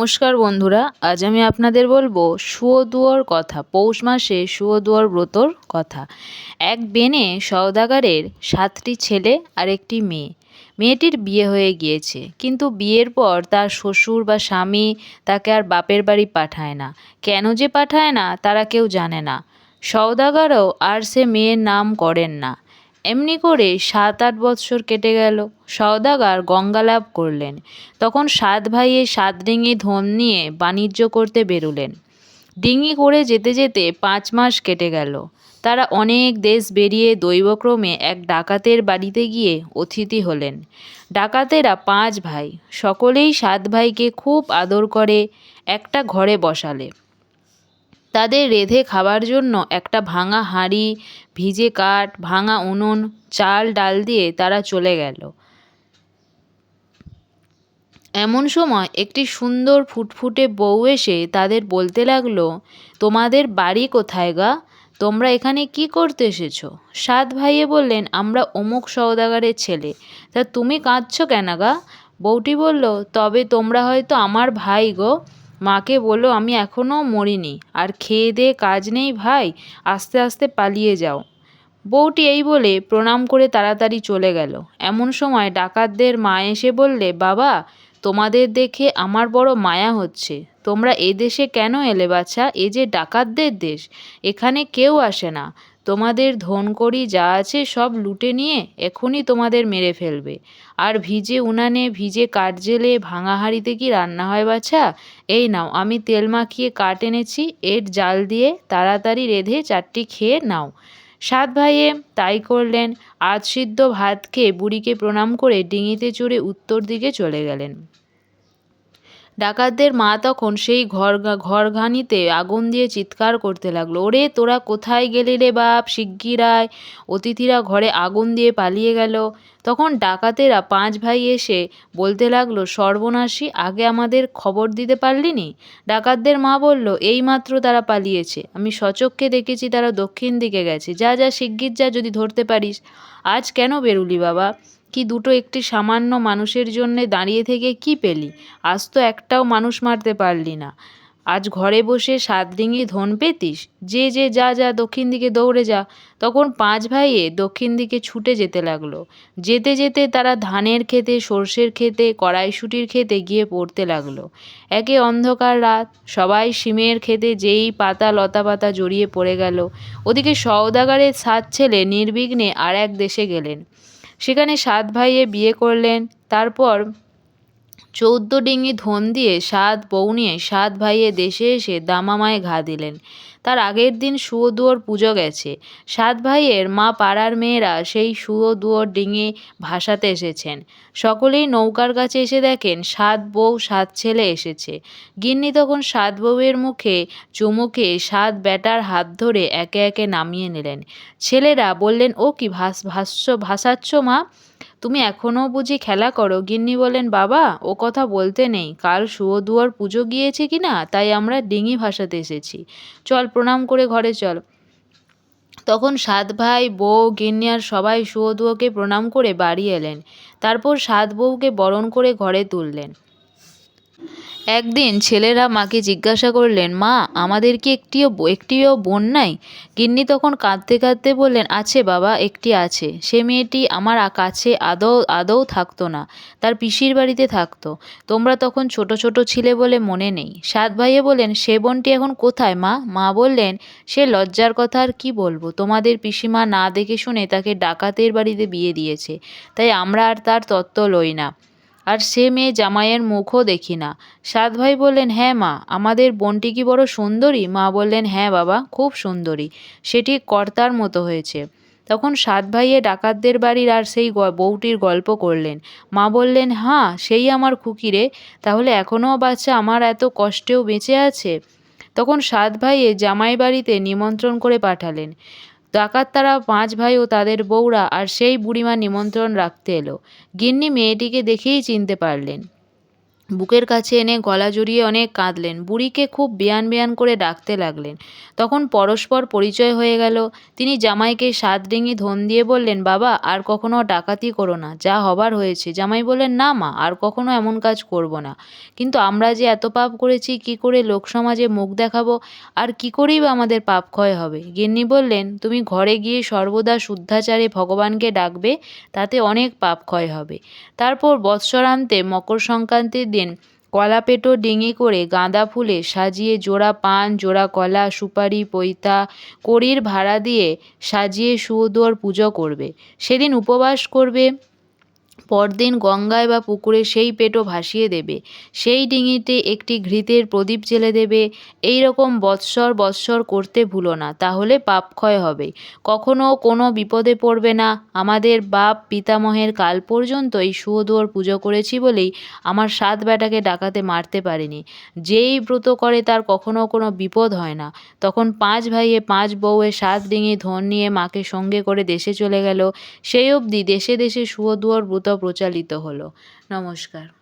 নমস্কার বন্ধুরা, আজ আমি আপনাদের বলব শুয়োদুয়োর কথা, পৌষ মাসে শুয়োদুয়োর ব্রতর কথা। এক বেনে সওদাগারের সাতটি ছেলে আর একটি মেয়ে। মেয়েটির বিয়ে হয়ে গিয়েছে, কিন্তু বিয়ের পর তার শ্বশুর বা স্বামী তাকে আর বাপের বাড়ি পাঠায় না। কেন যে পাঠায় না, তারা কেউ জানে না। সওদাগারও আর সে মেয়ের নাম করেন না। এমনি করে সাত আট বৎসর কেটে গেল। সওদাগার গঙ্গা লাভ করলেন। তখন সাত ভাইয়ে সাত ডিঙি ধন নিয়ে বাণিজ্য করতে বেরোলেন। ডিঙি করে যেতে যেতে পাঁচ মাস কেটে গেল। তারা অনেক দেশ বেরিয়ে দৈবক্রমে এক ডাকাতের বাড়িতে গিয়ে অতিথি হলেন। ডাকাতেরা পাঁচ ভাই, সকলেই সাত ভাইকে খুব আদর করে একটা ঘরে বসালে। তাদের রেঁধে খাবার জন্য একটা ভাঙা হাঁড়ি, ভিজে কাঠ, ভাঙা উনুন, চাল, ডাল দিয়ে তারা চলে গেল। এমন সময় একটি সুন্দর ফুটফুটে বউ এসে তাদের বলতে লাগল, তোমাদের বাড়ি কোথায় গা? তোমরা এখানে কি করতে এসেছ? সাত ভাইয়ে বললেন, আমরা অমুক সওদাগারের ছেলে। তা তুমি কাঁদছো কেন গা? বউটি বলল, তবে তোমরা হয়তো আমার ভাই গো। মাকে বলো আমি এখনও মরিনি, আর খেয়ে দিয়ে কাজ নেই ভাই, আস্তে আস্তে পালিয়ে যাও। বউটি এই বলে প্রণাম করে তাড়াতাড়ি চলে গেল। এমন সময় ডাকাতদের মা এসে বললে, বাবা, তোমাদের দেখে আমার বড় মায়া হচ্ছে। তোমরা এ দেশে কেন এলে বাছা? এ যে ডাকাতদের দেশ, এখানে কেউ আসে না। তোমাদের ধনকড়ি যা আছে সব লুটে নিয়ে এখনই তোমাদের মেরে ফেলবে। আর ভিজে উনানে, ভিজে কাঠ জেলে ভাঙা হাঁড়িতে কি রান্না হয় বাছা? এই নাও, আমি তেল মাখিয়ে কাঠ এনেছি, এর জাল দিয়ে তাড়াতাড়ি রেঁধে চারটি খেয়ে নাও। সাত ভাইয়ে তাই করলেন আজ সিদ্ধ ভাত খেয়ে বুড়িকে প্রণাম করে ডিঙিতে চড়ে উত্তর দিকে চলে গেলেন। ডাকাতদের মা তখন সেই ঘর ঘরঘানিতে আগুন দিয়ে চিৎকার করতে লাগল। ওরে, তোরা কোথায় গেলি রে বাপ? শিগগির আয়। অতিথিরা ঘরে আগুন দিয়ে পালিয়ে গেল। তখন ডাকাতেরা পাঁচ ভাই এসে বলতে লাগল, সর্বনাশী, আগে আমাদের খবর দিতে পারলি নি? ডাকাতদের মা বলল, এই মাত্র তারা পালিয়েছে। আমি সচক্ষে দেখেছি তারা দক্ষিণ দিকে গেছে। যা যা, শিগগির যা, যদি ধরতে পারিস। আজ কেন বেরুলি বাবা? কি দুটো একটি সামান্য মানুষের জন্যে দাঁড়িয়ে থেকে কি পেলি? আজ তো একটাও মানুষ মারতে পারলি না। আজ ঘরে বসে সাত ডিঙি ধন পেতিস। যে যে যা যা দক্ষিণ দিকে দৌড়ে যা। তখন পাঁচ ভাইয়ে দক্ষিণ দিকে ছুটে যেতে লাগল। যেতে যেতে তারা ধানের খেতে সর্ষের খেতে কড়াইশুটির খেতে গিয়ে পড়তে লাগল। একে অন্ধকার রাত। সবাই শিমের খেতে যেই পাতা লতা পাতা জড়িয়ে পড়ে গেল। ওদিকে সওদাগারের সাত ছেলে নির্বিঘ্নে আর এক দেশে গেলেন। সেখানে সাত ভাইয়ে বিয়ে করলেন। তারপর চৌদ্দ ডিঙি ধন দিয়ে সাত বউ নিয়ে সাত ভাইয়ে দেশে এসে দামামায় ঘা দিলেন। তার আগের দিন শুয়োদুয়োর পুজো গেছে। সাত ভাইয়ের মা পাড়ার মেয়েরা সেই শুয়োদুয়োর ডিঙে ভাসাতে এসেছেন। সকলেই নৌকার কাছে এসে দেখেন সাত বউ, সাত ছেলে এসেছে। গিন্নি তখন সাত বউয়ের মুখে চুমুকে সাত বেটার হাত ধরে একে একে নামিয়ে নিলেন। ছেলেরা বললেন, ও কি ভাস ভাষ্য ভাসাচ্ছ মা? তুমি এখনও বুঝি খেলা করো? গিন্নি বলেন, বাবা, ও কথা বলতে নেই। কাল শুয়োদুয়ার পুজো গিয়েছে কি না, তাই আমরা ডিঙি ভাসাতে এসেছি। চল, প্রণাম করে ঘরে চল। তখন সাত ভাই, বউ, গিন্নি আর সবাই শুয়োদুয়োকে প্রণাম করে বাড়ি এলেন। তারপর সাত বউকে বরণ করে ঘরে তুললেন। একদিন ছেলেরা মাকে জিজ্ঞাসা করলেন, মা, আমাদের কি একটিও একটিও বোন নাই? গিন্নি তখন কাঁদতে কাঁদতে বললেন, আছে বাবা, একটি আছে। সে মেয়েটি আমার কাছে আদৌ আদৌ থাকতো না, তার পিসির বাড়িতে থাকতো। তোমরা তখন ছোট ছোট ছিলে বলে মনে নেই। সাত ভাইয়ে বললেন, সে বোনটি এখন কোথায়, মা? মা বললেন, সে লজ্জার কথা আর কি বলব? তোমাদের পিসিমা না দেখে শুনে তাকে ডাকাতের বাড়িতে বিয়ে দিয়েছে। তাই আমরা আর তার তত্ত্ব লই না। আর সে মেয়ে জামাইয়ের মুখও দেখি না। সাত ভাই বললেন হ্যাঁ মা, আমাদের বোনটি কি বড় সুন্দরী? মা বললেন হ্যাঁ বাবা, খুব সুন্দরী। সেটি কর্তার মতো হয়েছে। তখন সাত ভাইয়ে ডাকাতদের বাড়ির আর সেই বউটির গল্প করলেন। মা বললেন হ্যাঁ সেই আমার খুকিরে তাহলে এখনও বাচ্চা আমার এত কষ্টেও বেঁচে আছে? তখন সাত ভাইয়ে জামাই বাড়িতে নিমন্ত্রণ করে পাঠালেন। ডাকাত তারা পাঁচ ভাই ও তাদের বউরা আর সেই বুড়িমা নিমন্ত্রণ রাখতে এলো। গিন্নি মেয়েটিকে দেখেই চিনতে পারলেন। বুকের কাছে এনে গলা জড়িয়ে অনেক কাঁদলেন। বুড়িকে খুব বেয়ান বেয়ান করে ডাকতে লাগলেন। তখন পরস্পর পরিচয় হয়ে গেল। তিনি জামাইকে সাত ডিঙি ধন দিয়ে বললেন, বাবা, আর কখনো ডাকাতি করো না। যা হবার হয়েছে। জামাই বললেন, না মা, আর কখনো এমন কাজ করব না। কিন্তু আমরা যে এত পাপ করেছি, কি করে লোকসমাজে মুখ দেখাবো? আর কি করেই বা আমাদের পাপ ক্ষয় হবে? গিন্নি বললেন, তুমি ঘরে গিয়ে সর্বদা শুদ্ধাচারে ভগবানকে ডাকবে, তাতে অনেক পাপ ক্ষয় হবে। তারপর বৎসরান্তে মকর সংক্রান্তির দিন। কলাপেটো ডিঙি করে গাঁদা ফুলে সাজিয়ে জোড়া পান, জোড়া কলা, সুপারি, পৈতা, কড়ির ভাড়া দিয়ে সাজিয়ে সুদর পুজো করবে। সেদিন উপবাস করবে পরদিন গঙ্গায় বা পুকুরে সেই পেটো ভাসিয়ে দেবে, সেই ডিঙিতে একটি ঘৃতের প্রদীপ জেলে দেবে, এই রকম বৎসর বৎসর করতে ভুলো না, তাহলে পাপ ক্ষয় হবে। কখনো কোনো বিপদে পড়বে না, আমাদের বাপ পিতামহের কাল পর্যন্ত এই সুয়োদোয়ার পুজো করেছি বলেই আমার সাত বেটাকে ডাকাতে মারতে পারিনি। যেই ব্রত করে তার কখনো কোনো বিপদ হয় না। তখন পাঁচ ভাইয়ে পাঁচ বউয়ে সাত ডিঙি ধন নিয়ে মাকে সঙ্গে করে দেশে চলে গেল। সেই অবধি দেশে দেশে সুয়োদুয়ার ব্রত প্রচালিত হলো। নমস্কার।